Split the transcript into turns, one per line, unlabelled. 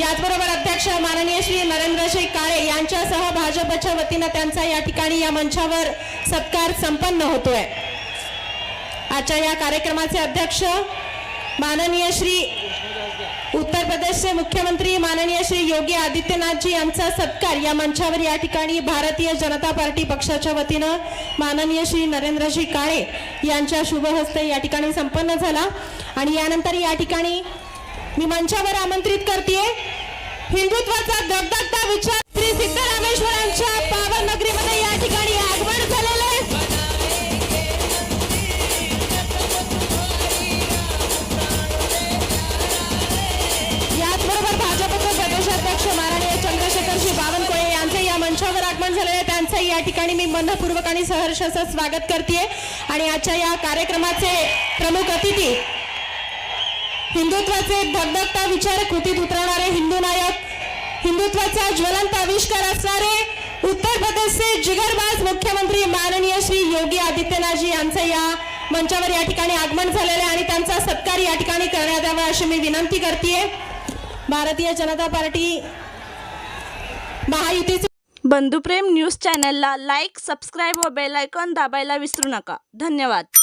याचबरोबर अध्यक्ष माननीय श्री नरेंद्रजी काळे यांच्यासह भाजपच्या वतीनं त्यांचा या ठिकाणी या मंचावर सत्कार संपन्न होतोय. आजच्या या कार्यक्रमाचे अध्यक्ष माननीय श्री उत्तर प्रदेशचे मुख्यमंत्री माननीय श्री योगी आदित्यनाथजी यांचा सत्कार या मंचावर या ठिकाणी भारतीय जनता पार्टी पक्षाच्या वतीनं माननीय श्री नरेंद्रजी काळे यांच्या शुभ हस्ते या ठिकाणी संपन्न झाला. आणि यानंतर या ठिकाणी मी मंचावर आमंत्रित करते हिंदुत्वाचा दगदगता विचार. श्री सिद्धरामेश्वरांच्या पावन नगरीमध्ये या ठिकाणी आगमन झालेलं आहे. याचबरोबर भाजपचे प्रदेशाध्यक्ष माननीय चंद्रशेखरजी बावनकुळे यांचे या मंचावर आगमन झालेलं आहे. त्यांचं या ठिकाणी मी मनपूर्वक आणि सहर्ष स्वागत करते आणि आजच्या या कार्यक्रमाचे प्रमुख अतिथी हिंदुत्वाचे धगधगता विचार कृतीत उतरवणारे हिंदू नायक. हिंदुत्वाचा ज्वलंत आविष्कार असणारे उत्तर प्रदेशचे जिगरबाज मुख्यमंत्री माननीय श्री योगी आदित्यनाथजी यांचं या मंचावर या ठिकाणी आगमन झालेलं आहे आणि त्यांचा सत्कार या ठिकाणी करण्यात यावा अशी मी विनंती करते भारतीय जनता पार्टी महायुतीचे
बंधुप्रेम न्यूज चॅनलला लाईक सबस्क्राईब व बेल आयकॉन दाबायला विसरू नका. धन्यवाद.